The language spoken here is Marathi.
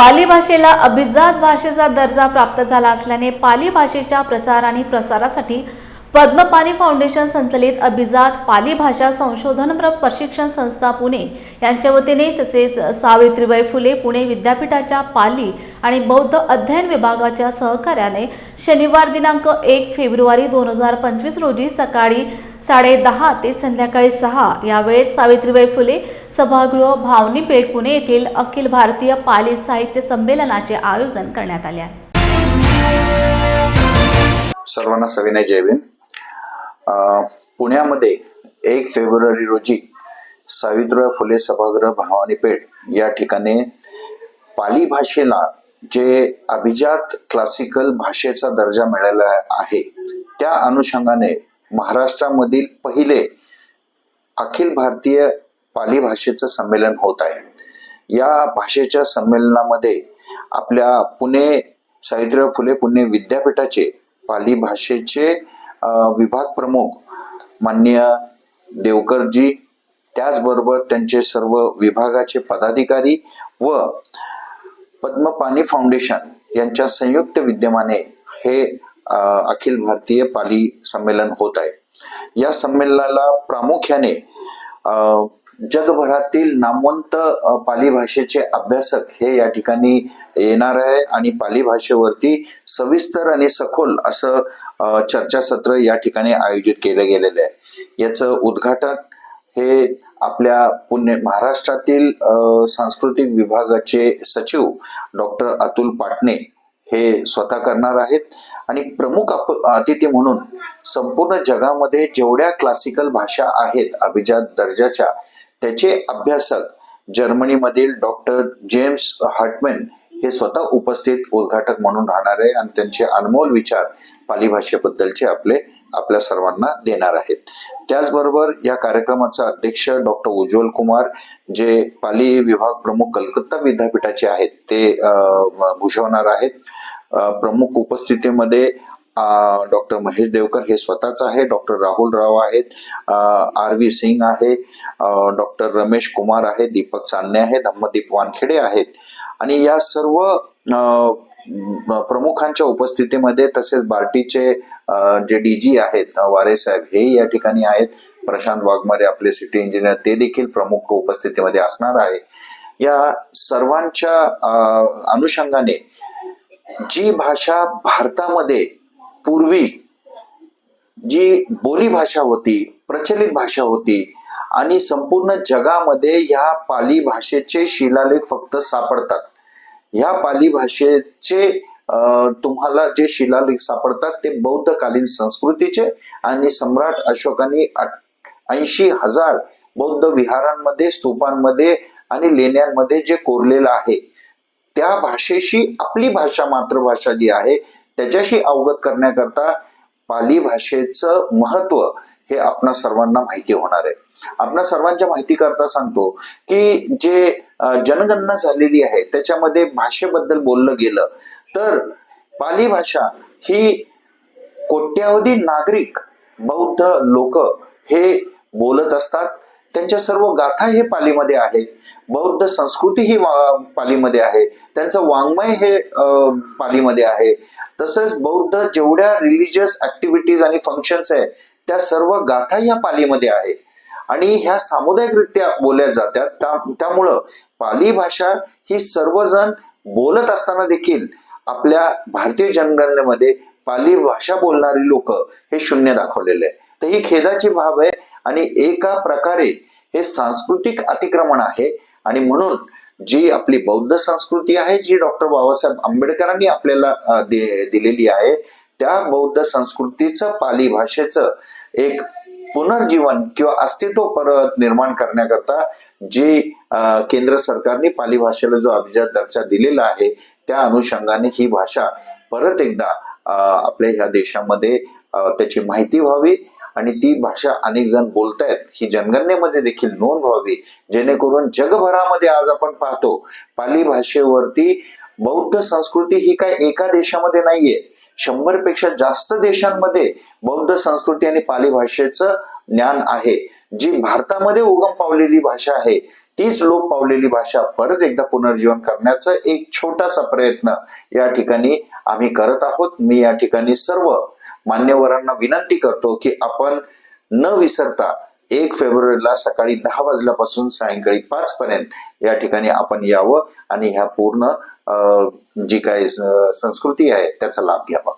पाली भाषेला अभिजात भाषेचा दर्जा प्राप्त झाला असल्याने पाली भाषेच्या प्रचार आणि प्रसारासाठी पद्मपानी फाउंडेशन संचलित अभिजात पाली भाषा संशोधन प्रशिक्षण संस्था पुणे यांच्या वतीने तसेच सावित्रीबाई फुले पुणे विद्यापीठाच्या पाली आणि बौद्ध अध्ययन विभागाच्या सहकार्याने शनिवार दिनांक एक फेब्रुवारी दोन हजार पंचवीस रोजी सकाळी साडे दहा ते संध्याकाळी सहा या वेळेत सावित्रीबाई फुले सभागृह भावनीपेठ पुणे येथील अखिल भारतीय पाली साहित्य संमेलनाचे आयोजन करण्यात आले आहे. सर्वांना सविनय जयवीन पुण्यामध्ये एक फेब्रुवारी रोजी सावित्रीबाई फुले सभागृह भवानी पेठ या ठिकाणी पाली भाषेला जे अभिजात क्लासिकल भाषेचा दर्जा मिळाला आहे त्या अनुषंगाने महाराष्ट्रामधील पहिले अखिल भारतीय पाली भाषेचं संमेलन होत आहे. या भाषेच्या संमेलनामध्ये आपल्या पुणे सावित्रीबाई फुले पुणे विद्यापीठाचे पाली भाषेचे विभाग प्रमुख माननीय देवकरजी त्याचबरोबर त्यांचे सर्व विभागाचे पदाधिकारी व पद्मपाणी फाउंडेशन यांच्या संयुक्त विद्यमाने हे अखिल भारतीय पाली संमेलन होत आहे. या संमेलनाला प्रामुख्याने जगभरातील नामवंत पाली भाषेचे अभ्यासक हे या ठिकाणी येणार आहे आणि पाली भाषेवरती सविस्तर आणि सखोल असं चर्चासत्र या ठिकाणी आयोजित केलं गेलेलं आहे. याचं उद्घाटन हे आपल्या पुणे महाराष्ट्रातील सांस्कृतिक विभागाचे सचिव डॉक्टर अतुल पाटणे हे स्वतः करणार आहेत. आणि प्रमुख अतिथी म्हणून संपूर्ण जगामध्ये जेवढ्या क्लासिकल भाषा आहेत अभिजात दर्जाच्या त्याचे अभ्यासक जर्मनीमधील डॉक्टर जेम्स हार्टमॅन हे स्वतः उपस्थित उद्घाटक म्हणून राहणार आहे आणि त्यांचे अनमोल विचार पाली भाषेबद्दलचे आपले आपल्या सर्वांना देणार आहेत. त्याचबरोबर या कार्यक्रमाचा अध्यक्ष डॉक्टर उज्ज्वल कुमार जे पाली विभाग प्रमुख कलकत्ता विद्यापीठाचे आहेत ते भूषवणार आहेत. प्रमुख उपस्थितीमध्ये डॉक्टर महेश देवकर हे स्वतःच आहे डॉक्टर राहुल राव आहेत आर व्ही सिंग आहे डॉक्टर रमेश कुमार आहे दीपक चांदणे आहे धम्मदीप वानखेडे आहेत. आणि या सर्व प्रमुखांच्या उपस्थितीमध्ये तसेच बार्टीचे जे डी जी आहेत वारे साहेब हे या ठिकाणी आहेत. प्रशांत वाघमारे आपले सिटी इंजिनियर ते देखील प्रमुख उपस्थितीमध्ये असणार आहे. या सर्वांच्या अनुषंगाने जी भाषा भारतामध्ये पूर्वी जी बोली भाषा होती प्रचलित भाषा होती आणि संपूर्ण जगामध्ये ह्या पाली भाषेचे शिलालेख फक्त सापडतात. ह्या पाली भाषेचे तुम्हाला जे शिलालेख सापडतात ते बौद्धकालीन संस्कृतीचे आणि सम्राट अशोकांनी ऐंशी हजार बौद्ध विहारांमध्ये स्तूपांमध्ये आणि लेण्यांमध्ये जे कोरलेलं आहे त्या भाषेशी आपली भाषा मातृभाषा जी आहे त्याच्याशी अवगत करण्याकरता पाली भाषेचं महत्त्व हे आपणा सर्वांना माहिती होणार आहे. आपणा सर्वांच्या माहिती करता सांगतो की जे जनगणना झालेली आहे त्याच्यामध्ये भाषेबद्दल बोललं गेलं तर पाली भाषा ही कोट्यावधी नागरिक बौद्ध लोक हे बोलत असतात. त्यांच्या सर्व गाथा हे पालीमध्ये आहे बौद्ध संस्कृती ही वा- पालीमध्ये आहे. त्यांचं वाङ्मय हे पालीमध्ये आहे. तसंच बौद्ध जेवढ्या रिलिजियस ऍक्टिव्हिटीज आणि फंक्शन्स आहे त्या सर्व गाथा या पालीमध्ये आहे. आणि ह्या सामुदायिकरित्या बोलल्या जातात. त्यामुळं पाली भाषा ही सर्वजण बोलत असताना देखील आपल्या भारतीय जनगणनेमध्ये पाली भाषा बोलणारी लोक हे शून्य दाखवलेले आहे तर ही खेदाची बाब आहे आणि एका प्रकारे हे सांस्कृतिक अतिक्रमण आहे. आणि म्हणून जी आपली बौद्ध संस्कृती आहे जी डॉक्टर बाबासाहेब आंबेडकरांनी आपल्याला दिलेली आहे त्या बौद्ध संस्कृतीचं पाली भाषेचं एक पुनर्जीवन किंवा अस्तित्व परत निर्माण करण्याकरता जी केंद्र सरकारने पाली भाषेला जो अभिजात दर्जा दिलेला आहे त्या अनुषंगाने ही भाषा परत एकदा आपल्या ह्या देशामध्ये त्याची माहिती व्हावी आणि ती भाषा अनेक जण बोलतायत. ही जनगणनेमध्ये देखील नोंद व्हावी. जेणेकरून जगभरामध्ये आज आपण पाहतो पाली भाषेवरती बौद्ध संस्कृती ही काय एका देशामध्ये नाहीये. शंभरपेक्षा जास्त देशांमध्ये बौद्ध संस्कृती आणि पाली भाषेचं ज्ञान आहे. जी भारतामध्ये उगम पावलेली भाषा आहे तीच लोप पावलेली भाषा परत एकदा पुनर्जीवन करण्याचा एक छोटासा प्रयत्न या ठिकाणी आम्ही करत आहोत. मी या ठिकाणी सर्व मान्यवरांना विनंती करतो की आपण न विसरता एक फेब्रुवारीला सकाळी दहा वाजल्यापासून सायंकाळी पाच पर्यंत या ठिकाणी आपण यावं आणि ह्या पूर्ण जी काही संस्कृती आहे त्याचा लाभ घ्यावा.